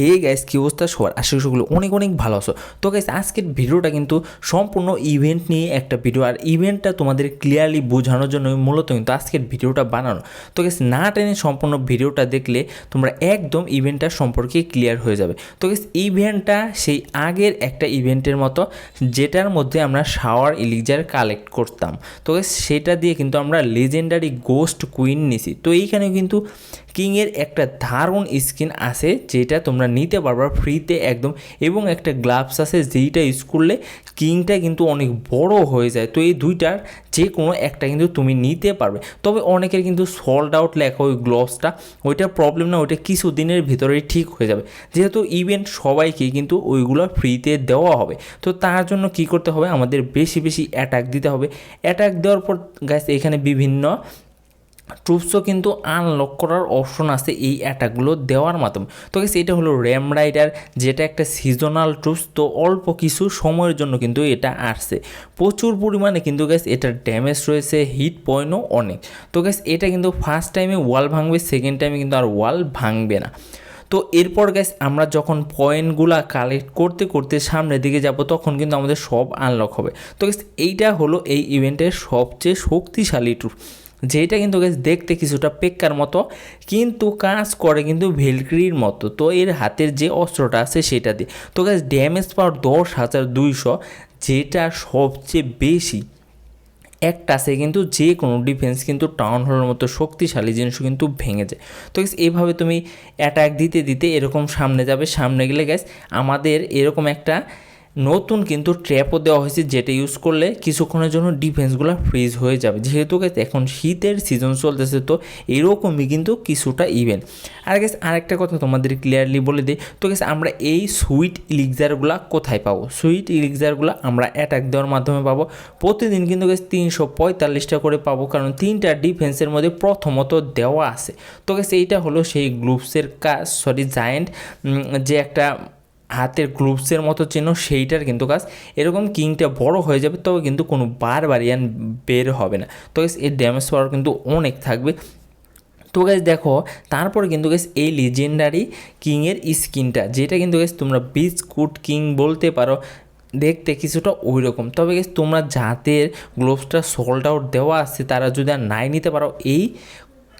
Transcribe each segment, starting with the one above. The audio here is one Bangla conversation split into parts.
হে গ্যাস কী অবস্থা? সবার আশা সকলে অনেক অনেক ভালো আছো। তো গ্যাস আজকের ভিডিওটা কিন্তু সম্পূর্ণ ইভেন্ট নিয়ে একটা ভিডিও আর ইভেন্টটা তোমাদের ক্লিয়ারলি বোঝানোর জন্য মূলত কিন্তু আজকের ভিডিওটা বানানো। তো গ্যাস না টেনে সম্পূর্ণ ভিডিওটা দেখলে তোমরা একদম ইভেন্টটা সম্পর্কে ক্লিয়ার হয়ে যাবে। তো গ্যাস ইভেন্টটা সেই আগের একটা ইভেন্টের মতো, যেটার মধ্যে আমরা শাওয়ার ইলিজার কালেক্ট করতাম। তো গ্যাস সেটা দিয়ে কিন্তু আমরা লেজেন্ডারি গোস্ট কুইন নিছি। তো এইখানে কিন্তু কিংয়ের একটা দারুণ স্কিন আছে যেটা তোমরা নিতে পারবা ফ্রিতে একদম এবং একটা গ্লাভস আছে যেইটা ইউজ করলে কিংটা কিন্তু অনেক বড় হয়ে যায়। তো এই দুইটার যে কোনো একটা কিন্তু তুমি নিতে পারবে। তবে অনেকের কিন্তু সল্ড আউট লেখা ওই গ্লাভসটা ওইটা প্রবলেম না, ওইটা কিছু দিনের ভিতরেই ঠিক হয়ে যাবে। যেহেতু ইভেন্ট সবাইকে কিন্তু ওইগুলো ফ্রিতে দেওয়া হবে। তো তার জন্য কি করতে হবে? আমাদের বেশি বেশি অ্যাটাক দিতে হবে। অ্যাটাক দেওয়ার পর গ্যাস এখানে বিভিন্ন ট্রুপসও কিন্তু আনলক করার অপশন আছে এই অ্যাটাকগুলো দেওয়ার মাধ্যমে। তো গেছে এটা হলো র্যাম রাইডার যেটা একটা সিজনাল ট্রুপস তো অল্প কিছু সময়ের জন্য কিন্তু এটা আসছে। প্রচুর পরিমাণে কিন্তু গ্যাস এটার ড্যামেজ রয়েছে হিট পয়েন্টও অনেক। তো গ্যাস এটা কিন্তু ফার্স্ট টাইমে ওয়াল ভাঙবে সেকেন্ড টাইমে কিন্তু আর ওয়াল ভাঙবে না। তো এরপর গ্যাস আমরা যখন পয়েন্টগুলা কালেক্ট করতে করতে সামনের দিকে যাব, তখন কিন্তু আমাদের সব আনলক হবে। তো গ্যাস এইটা হলো এই ইভেন্টের সবচেয়ে শক্তিশালী ট্রুপ যেটা কিন্তু গ্যাস দেখতে কিছুটা পেক্কার মতো, কিন্তু কাজ করে কিন্তু ভেলক্রির মতো। তো এর হাতের যে অস্ত্রটা আছে সেটা দিয়ে। তো গ্যাস ড্যামেজ পাওয়ার দশ হাজার দুইশো, যেটা সবচেয়ে বেশি। একটা আছে কিন্তু যে কোনো ডিফেন্স কিন্তু টাউন হলের মতো শক্তিশালী জিনিস কিন্তু ভেঙে যায়। তো গ্যাস এভাবে তুমি অ্যাটাক দিতে দিতে এরকম সামনে যাবে। সামনে গেলে গ্যাস আমাদের এরকম একটা নতুন কিন্তু ট্র্যাপও দেওয়া হয়েছে যেটা ইউজ করলে কিছুক্ষণের জন্য ডিফেন্সগুলো ফ্রিজ হয়ে যাবে। যেহেতু এখন শীতের সিজন চলতেছে, তো এরকমই কিন্তু কিছুটা ইভেন্ট আর গেছে আরেকটা কথা তোমাদের ক্লিয়ারলি বলে দিই। তো গেছে আমরা এই সুইট ইলিক্সারগুলো কোথায় পাবো? সুইট ইলিক্সারগুলো আমরা অ্যাটাক দেওয়ার মাধ্যমে পাবো। প্রতিদিন কিন্তু গেছে তিনশো পঁয়তাল্লিশটা করে পাবো, কারণ তিনটা ডিফেন্সের মধ্যে প্রথমত দেওয়া আছে। তো গেছে এইটা হলো সেই গ্লুপসের কাজ। সরি জায়েন্ট যে একটা হাতের গ্লুভসের মতো চেন সেইটার কিন্তু কাজ। এরকম কিংটা বড় হয়ে যাবে, তবে কিন্তু কোনো বার বারিয়ান বের হবে না। তো এর ড্যামেজ পাওয়ার কিন্তু অনেক থাকবে। তো গাছ দেখো, তারপরে কিন্তু গেস এই লিজেন্ডারি কিংয়ের স্কিনটা, যেটা কিন্তু গেস তোমরা বিস্কুট কিং বলতে পারো, দেখতে কিছুটা ওই রকম তবে গেস তোমরা যাদের গ্লোভসটা সোল্ড আউট দেওয়া আছে, তারা যদি আর নাই নিতে পারো, এই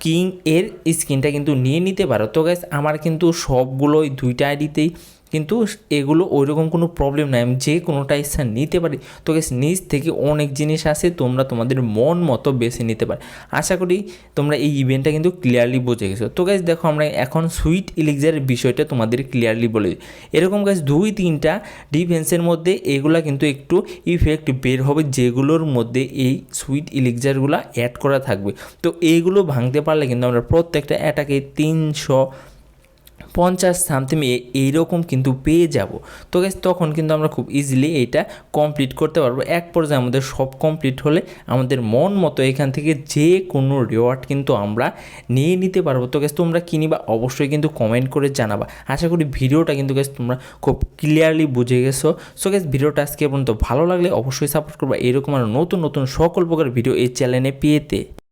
কিং এর স্কিনটা কিন্তু নিয়ে নিতে পারো। তো গ্যাস আমার কিন্তু সবগুলোই দুইটা আইডিতেই কিন্তু এগুলো ওইরকম কোনো প্রবলেম নাই। আমি যে কোনোটা ইচ্ছা নিতে পারি তো গ্যাস নিজ থেকে অনেক জিনিস আছে, তোমরা তোমাদের মন মতো বেছে নিতে পারে। আশা করি তোমরা এই ইভেন্টটা কিন্তু ক্লিয়ারলি বুঝে গেছো। তো গ্যাস দেখো আমরা এখন সুইট ইলিক্সারের বিষয়টা তোমাদের ক্লিয়ারলি বলে এরকম গ্যাস দুই তিনটা ডিফেন্সের মধ্যে এগুলা কিন্তু একটু ইফেক্ট বের হবে, যেগুলোর মধ্যে এই সুইট ইলিক্সারগুলো অ্যাড করা থাকবে। তো এইগুলো ভাঙতে পারলে কিন্তু আমরা প্রত্যেকটা অ্যাটাকে তিনশো পঞ্চাশ সামথিং এইরকম কিন্তু পেয়ে যাব। তো তখন কিন্তু আমরা খুব ইজিলি এইটা কমপ্লিট করতে পারব। এক পর্যায়ে আমাদের সব কমপ্লিট হলে আমাদের মন মতো এখান থেকে যে কোনো রিওয়ার্ড কিন্তু আমরা নিয়ে নিতে পারব। তো গেস তোমরা কিনিবা অবশ্যই কিন্তু কমেন্ট করে জানাবা। আশা করি ভিডিওটা কিন্তু গেস তোমরা খুব ক্লিয়ারলি বুঝে গেছো। সো গেস ভিডিওটা আজকে পর্যন্ত ভালো লাগলে অবশ্যই সাপোর্ট করবা। এরকম আর নতুন নতুন সকল প্রকার ভিডিও এই চ্যানেলে পেতে।